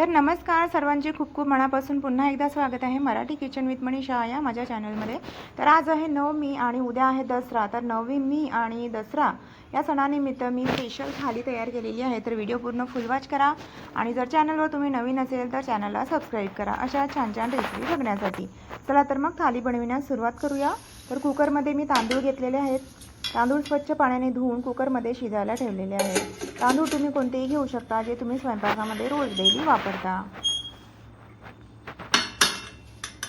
तर नमस्कार सर्वांचे खूप खूप मनापासून पुन्हा एकदा स्वागत आहे मराठी किचन विथ मनीषा या माझ्या चॅनलमध्ये. तर आज आहे नवमी आणि उद्या आहे दसरा. तर नवमी आणि दसरा या सणानिमित्त मी स्पेशल थाली तयार केलेली आहे. तर व्हिडिओ पूर्ण फुल वॉच करा. आणि जर चॅनलवर तुम्ही नवीन असेल तर चॅनलला सबस्क्राईब करा. अशा छान छान रेसिपी बघण्यासाठी. चला तर मग थाली बनविण्यास सुरुवात करूया. तर कुकरमध्ये मी तांदूळ घेतलेले आहेत. तांदूळ स्वच्छ पाण्याने धुवून कुकरमध्ये शिजायला ठेवलेले आहेत. तांदूळ तुम्ही कोणतेही घेऊ शकता जे तुम्ही स्वयंपाकामध्ये रोज डेली वापरता.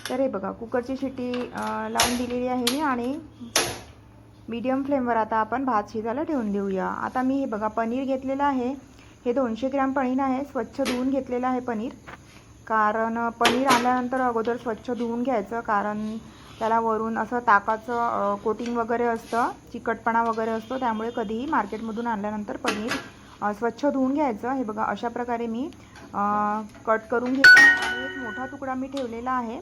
तर हे बघा कुकरची शिट्टी लावून दिलेली आहे मी आणि मीडियम फ्लेमवर आता आपण भात शिजायला ठेवून देऊया. आता मी हे बघा पनीर घेतलेलं आहे. हे दोनशे ग्रॅम पनीर आहे. स्वच्छ धुवून घेतलेलं आहे पनीर. कारण पनीर आल्यानंतर अगोदर स्वच्छ धुवून घ्यायचं. कारण त्याला वरून असं ताकाचं कोटिंग वगैरे असतं चिकटपणा वगैरे असतो त्यामुळे कधीही मार्केटमधून आणल्यानंतर पनीर स्वच्छ धुवून घ्यायचं. हे बघा अशा प्रकारे मी कट करून घेते. आणि एक मोठा तुकडा मी ठेवलेला आहे.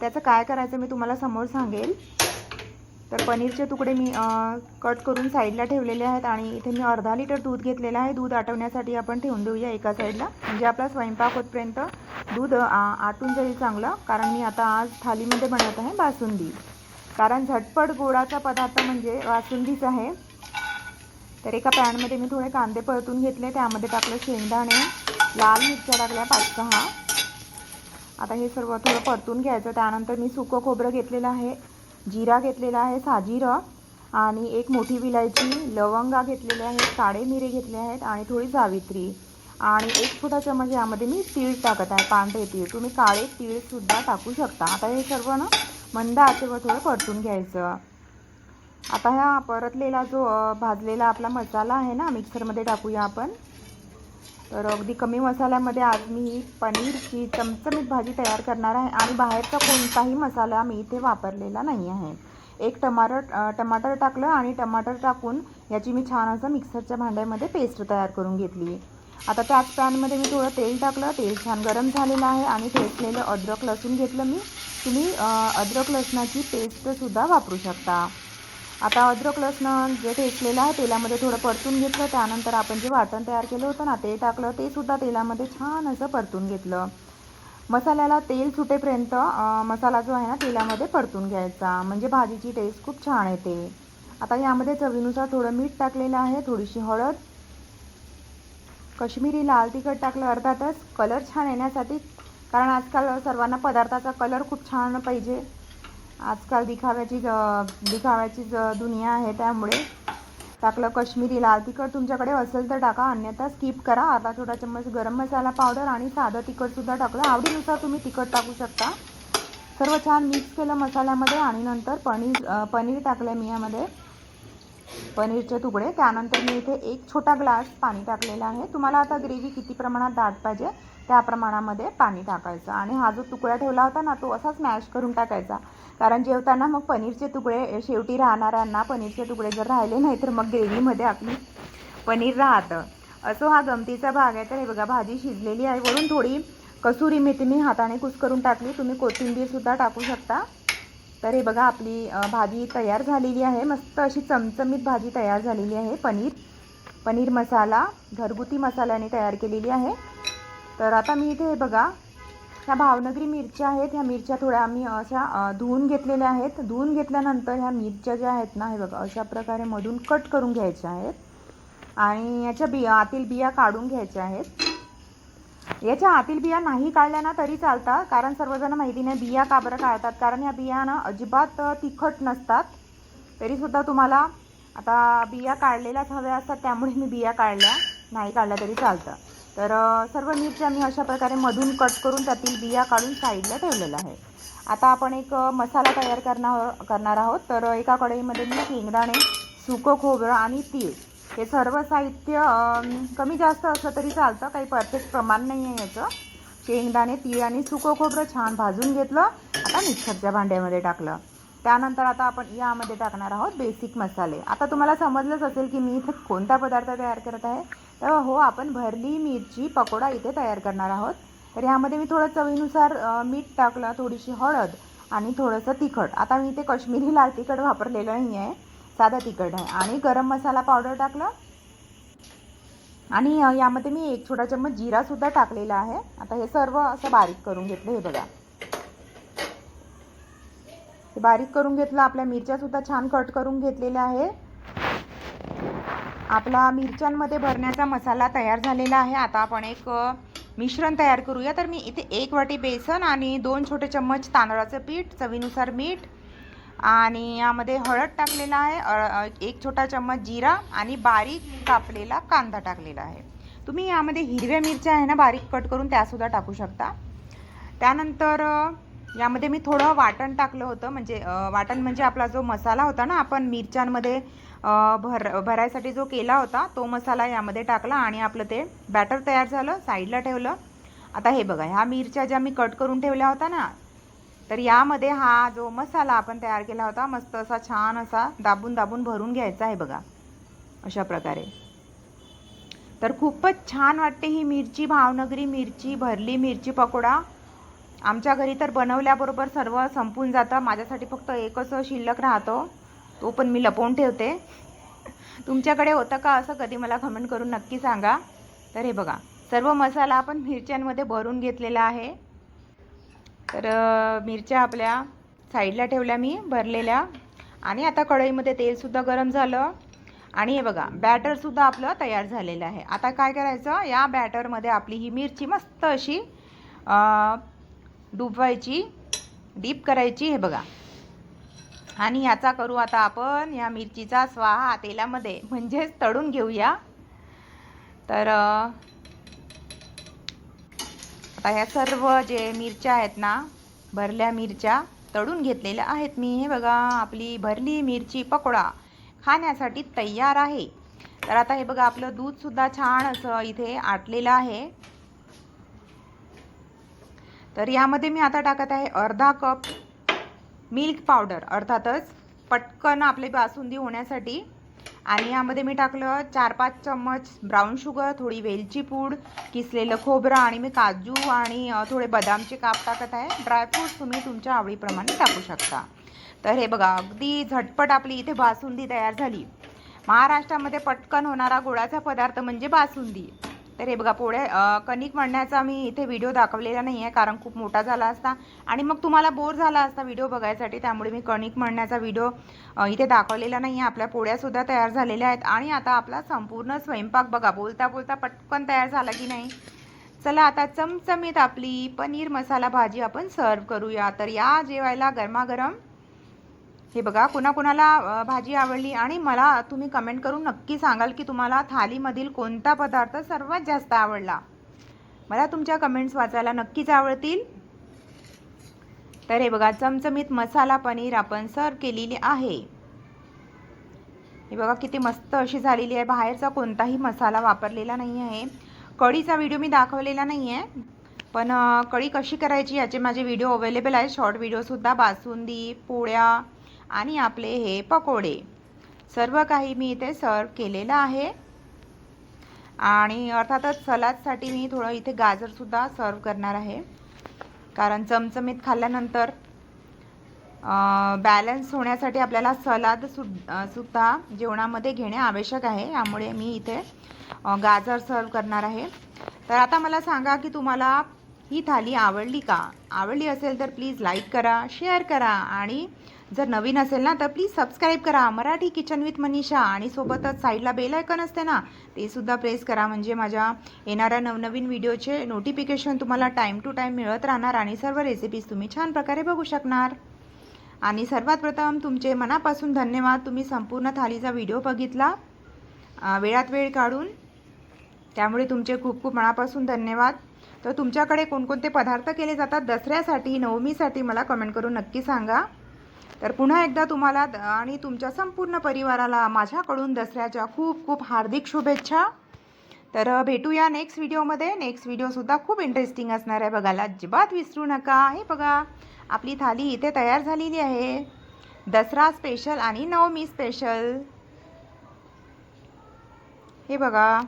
त्याचं काय करायचं मी तुम्हाला समोर सांगेल. तर पनीरचे तुकडे मी कट करून साईडला ठेवलेले आहेत आणि इथे मी अर्धा लिटर दूध घेतलेलं आहे. दूध आटवण्यासाठी आपण ठेवून देऊया एका साईडला. म्हणजे आपला स्वयंपाक होतपर्यंत दूध आटून जाईल चांगलं. कारण मी आता आज थालीमध्ये बनवत आहे बासुंदी. कारण झटपट गोडाचा पदार्थ म्हणजे बासुंदीच आहे. तर एका पॅनमध्ये मी थोडे कांदे परतून घेतले. त्यामध्ये टाकलं शेंगदाणे लाल मिरच्या टाकल्या पाच सहा. आता हे सर्व थोडं परतून घ्यायचं. त्यानंतर मी सुकं खोबरं घेतलेलं आहे जिरा घेतलेला आहे साजिरं आणि एक मोठी विलायची लवंगा घेतलेल्या आहेत काळे मिरे घेतले आहेत आणि थोडी जावित्री. आणि एक छोटा चमच म्हणजे यामध्ये मी तीळ टाकत आहे पांढरे तीळ. तुम्ही काळे तीळसुद्धा टाकू शकता. आता हे सर्व ना मंद आचेवर थोडं परतून घ्यायचं. आता ह्या परतलेला जो भाजलेला आपला मसाला आहे ना मिक्सरमध्ये टाकूया आपण. तर अगदी कमी मसाल्यामध्ये आज मी पनीरची चमचमीत भाजी तयार करणार आहे आणि बाहेरचा कोणताही मसाला मी इथे वापरलेला नाही आहे. एक टमाटर टमाटर टाकलं आणि टमाटर टाकून याची मी छान असं मिक्सरच्या भांड्यामध्ये पेस्ट तयार करून घेतली. आता त्याच पॅनमध्ये मी थोडं तेल टाकलं. तेल छान गरम झालेलं आहे आणि ठेचलेलं अद्रक लसूण घेतलं मी. तुम्ही अद्रक लसणाची पेस्टसुद्धा वापरू शकता. आता अद्रक लसण जे ठेचलेलं आहे तेलामध्ये थोडं परतून घेतलं. त्यानंतर आपण जे वाटण तयार केलं होतं ना ते टाकलं. ते सुद्धा तेलामध्ये छान असं परतून घेतलं. मसाल्याला तेल सुटेपर्यंत मसाला जो आहे ना तेलामध्ये परतून घ्यायचा. म्हणजे भाजीची टेस्ट खूप छान येते. आता यामध्ये चवीनुसार थोडं मीठ टाकलेलं आहे. थोडीशी हळद कश्मीरी लाल तिखट टाकलं अर्थातच कलर छान येण्यासाठी. कारण आजकाल सर्वांना पदार्थाचा कलर खूप छान पाहिजे. आजकाल दिखाव्याची ज- दिखाव्याची ज- दुनिया आहे त्यामुळे. टाकलं कश्मीरी लाल तिखट तुमच्याकडे असेल तर टाका अन्यथा स्किप करा. अर्धा छोटा चम्मच गरम मसाला पावडर आणि साधं तिखटसुद्धा टाकलं. आवडीनुसार तुम्ही तिखट टाकू शकता. सर्व छान मिक्स केलं मसाल्यामध्ये आणि नंतर पनीर पनीर टाकलं मी यामध्ये. पनीरचे तुकडे त्यानंतर मी इथे एक छोटा ग्लास पाणी टाकलेला आहे. तुम्हाला आता ग्रेव्ही किती प्रमाणात दाट पाहिजे त्या प्रमाणामध्ये पाणी टाकायचं. आणि हा जो तुकडा ठेवला होता ना तो असाच मॅश करून टाकायचा. कारण जेवताना मग पनीरचे तुकडे शेवटी राहणाऱ्यांना पनीरचे तुकडे जर राहिले नाही तर मग ग्रेव्हीमध्ये आपली पनीर राहतं. असो हा गमतीचा भाग आहे तर हे बघा भाजी शिजलेली आहे. वरून थोडी कसुरी मेथी मी हाताने कुस्करून टाकली. तुम्ही कोथिंबीरसुद्धा टाकू शकता. तर हे बघा आपली भाजी तयार झालेली आहे. मस्त अशी चमचमीत भाजी तयार झालेली आहे. पनीर पनीर मसाला घरगुती मसाल्याने तयार केलेली आहे. तर आता मी इथे हे बघा ह्या भावनगरी मिरच्या आहेत. ह्या मिरच्या थोड्या आम्ही अशा धुवून घेतलेल्या आहेत. धुवून घेतल्यानंतर ह्या मिरच्या ज्या आहेत ना हे बघा अशा प्रकारे मधून कट करून घ्यायच्या आहेत. आणि याच्या बिया आतील बिया काढून घ्यायच्या आहेत. याच्या आतील बिया नाही काढल्या ना तरी चालतात कारण सर्वजण माहिती नाही बिया का बरं काढतात? कारण या बिया ना अजिबात तिखट नसतात. तरीसुद्धा तुम्हाला आता बिया काढलेल्याच हव्या असतात त्यामुळे मी बिया काढल्या. नाही काढल्या तरी चालतं. तर सर्व मिरच्या मी अशा प्रकारे मधून कट करून त्यातील बिया काढून साईडला ठेवलेलं आहे आता आपण एक मसाला तयार करणार करणार आहोत. तर एका कढईमध्ये मी शेंगदाणे सुकं खोबरं आणि तीळ. हे सर्व साहित्य कमी जास्त असलं तरी चालतं. काही परफेक्ट प्रमाण नाही आहे याचं शेंगदाणे तीळ आणि सुकं खोबरं छान भाजून घेतलं. आता मिक्सरच्या भांड्यामध्ये टाकलं. त्यानंतर आता आपण यामध्ये टाकणार आहोत बेसिक मसाले. आता तुम्हाला समजलंच असेल की मी इथे कोणता पदार्थ तयार करत आहे. तर हो आपण भरली मिरची पकोडा इथे तयार करणार आहोत. तर यामध्ये मी थोडं चवीनुसार मीठ टाकलं थोडीशी हळद आणि थोडंसं तिखट. आता मी इथे कश्मीरी लाल तिखट वापरलेलं नाही आहे साधा तिखट आहे. आणि गरम मसाला पावडर टाकलं. आणि यामध्ये मी एक छोटा चम्मच जिरासुद्धा टाकलेला आहे. आता हे सर्व असं बारीक करून घेतलं हे बघा. हे बारीक करून घेतलं आपल्या मिरच्यासुद्धा छान कट करून घेतलेल्या आहे. आपला मिरच्यांमध्ये भरण्याचा मसाला तयार झालेला आहे. आता आपण एक मिश्रण तयार करूया. तर मी इथे एक वाटी बेसन आणि दोन छोटे चम्मच तांदळाचं पीठ चवीनुसार मीठ आणि यामध्ये हळद टाकलेला आहे एक छोटा चम्मच जिरा आणि बारीक कापलेला कांदा टाकलेला आहे. तुम्ही यामध्ये हिरव्या मिरच्या आहे ना बारीक कट करून त्यासुद्धा टाकू शकता. त्यानंतर यामध्ये मी थोडं वाटण टाकलं होतं म्हणजे वाटण म्हणजे आपला जो मसाला होता ना आपण मिरच्यांमध्ये भर भरायसाठी जो केला होता तो मसाला यामध्ये टाकला आणि आपलं ते बॅटर तयार झालं साईडला ठेवलं. आता हे बघा ह्या मिरच्या ज्या मी कट करून ठेवल्या होत्या ना तर यामध्ये हा जो मसाला आपण तयार केला होता मस्त असा छान असा दाबून दाबून भरून घ्यायचा आहे बघा अशा प्रकारे. तर खूपच छान वाटते ही मिरची भावनगरी मिरची भरली मिरची पकोडा. आमच्या घरी तर बनवल्याबरोबर सर्व संपून जातं. माझ्यासाठी फक्त एकच शिल्लक राहतो तो पण मी लपवून ठेवते. तुमच्याकडे होतं का असं? कधी मला कमेंट करून नक्की सांगा. तर हे बघा सर्व मसाला आपण मिरच्यांमध्ये भरून घेतलेला आहे. तर मिरच्या आपल्या साईडला ठेवल्या मी भरलेल्या. आणि आता कढईमध्ये तेलसुद्धा गरम झालं. आणि हे बघा बॅटरसुद्धा आपलं तयार झालेलं आहे. आता काय करायचं या बॅटरमध्ये आपली ही मिरची मस्त अशी डुबवायची डीप करायची हे बघा. आणि याचा करू आता आपण या मिरचीचा स्वाहा तेलामध्ये म्हणजेच तळून घेऊया. तर आता ह्या सर्व जे मिरच्या आहेत ना भरल्या मिरच्या तळून घेतलेल्या आहेत मी. हे बघा आपली भरली मिरची पकोडा खाण्यासाठी तयार आहे. तर आता हे बघा आपलं दूधसुद्धा छान असं इथे आटलेलं आहे. तर यामध्ये मी आता टाकत आहे अर्धा कप मिल्क पावडर. अर्थातच पटकन आपले बासुंदी होण्यासाठी आणि यामध्ये मी टाकलं चार पाच चम्मच ब्राऊन शुगर थोडी वेलची पूड किसलेलं खोबरं आणि मी काजू आणि थोडे बदामचे काप टाकत आहे. ड्रायफ्रूट्स तुम्ही तुमच्या आवडीप्रमाणे टाकू शकता. तर हे बघा अगदी झटपट आपली इथे बासुंदी तयार झाली. महाराष्ट्रामध्ये पटकन होणारा गोडाचा पदार्थ म्हणजे बासुंदी. तर हे बघा पोळ्या कणिक मळण्याचा मी इथे व्हिडिओ दाखवलेला नाही आहे कारण खूप मोठा झाला असता. आणि मग तुम्हाला बोर झाला असता व्हिडिओ बघायसाठी त्यामुळे मी कणिक मळण्याचा व्हिडिओ इथे दाखवलेला नाही आहे आपल्या पोळ्यासुद्धा तयार झालेल्या आहेत. आणि आता आपला संपूर्ण स्वयंपाक बघा बोलता बोलता पटकन तयार झाला की नाही? चला आता चमचमीत आपली पनीर मसाला भाजी आपण सर्व करूया. तर या जेवायला गरमागरम हे बघा कुणाकुणाला भाजी आवडली आणि मला तुम्ही कमेंट करून नक्की सांगाल की तुम्हाला थालीमधील कोणता पदार्थ सर्वात जास्त आवडला. मला तुमच्या कमेंट्स वाचायला नक्कीच आवडतील. तर हे बघा चमचमीत मसाला पनीर आपण सर्व केलेली आहे. हे बघा किती मस्त अशी झालेली आहे. बाहेरचा कोणताही मसाला वापरलेला नाही आहे. कढीचा व्हिडिओ मी दाखवलेला नाही आहे. पण कढी कशी करायची याचे माझे व्हिडिओ अवेलेबल आहेत. शॉर्ट व्हिडिओसुद्धा बासुंदी पोळ्या आणि आपले हे पकोडे. सर्व काही मी इथे सर्व केलेलं आहे. आणि अर्थातच सलादसाठी मी थोडं इथे गाजरसुद्धा सर्व करणार आहे. कारण चमचमीत खाल्ल्यानंतर बॅलन्स होण्यासाठी आपल्याला सलाद सु सुद्धा जेवणामध्ये घेणे आवश्यक आहे. यामुळे मी इथे गाजर सर्व करणार आहे. तर आता मला सांगा की तुम्हाला ही थाली आवडली का? आवडली असेल तर प्लीज लाईक करा शेअर करा आणि जर नवीन असेल ना तर प्लीज सबस्क्राईब करा. मराठी किचन विथ मनीषा आणि सोबतच साईडला बेल आयकन असते ना ते सुद्धा प्रेस करा. म्हणजे माझ्या येणाऱ्या नवनवीन व्हिडिओचे नोटिफिकेशन तुम्हाला टाईम टू टाईम मिळत राहणार आणि सर्व रेसिपीज तुम्ही छान प्रकारे बघू शकणार. आणि सर्वात प्रथम तुमचे मनापासून धन्यवाद. तुम्ही संपूर्ण थालीचा व्हिडिओ बघितला. वेळात वेळ काढून. त्यामुळे तुमचे खूप खूप मनापासून धन्यवाद. तर तुमच्याकडे कोणकोणते पदार्थ केले जातात? दसऱ्यासाठी नवमीसाठी मला कमेंट करून नक्की सांगा. तर पुन्हा एकदा तुम्हाला द- आणि तुमच्या संपूर्ण परिवाराला माझ्याकडून दसऱ्याच्या खूप खूप हार्दिक शुभेच्छा. तर भेटूया नेक्स्ट व्हिडिओमध्ये नेक्स्ट व्हिडिओसुद्धा खूप इंटरेस्टिंग असणार आहे बघायला. अजिबात विसरू नका. हे बघा आपली थाली इथे तयार झालेली आहे. दसरा स्पेशल आणि नवमी स्पेशल हे बघा.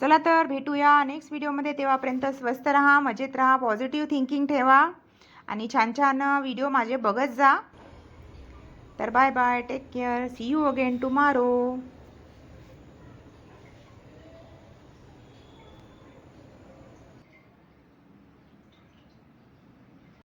चला तर भेटूया नेक्स्ट व्हिडिओमध्ये तेव्हापर्यंत स्वस्त राहा मजेत राहा पॉझिटिव्ह थिंकिंग ठेवा. आणि छान छान व्हिडिओ माझे बघत जा. तर bye bye take care see you again tomorrow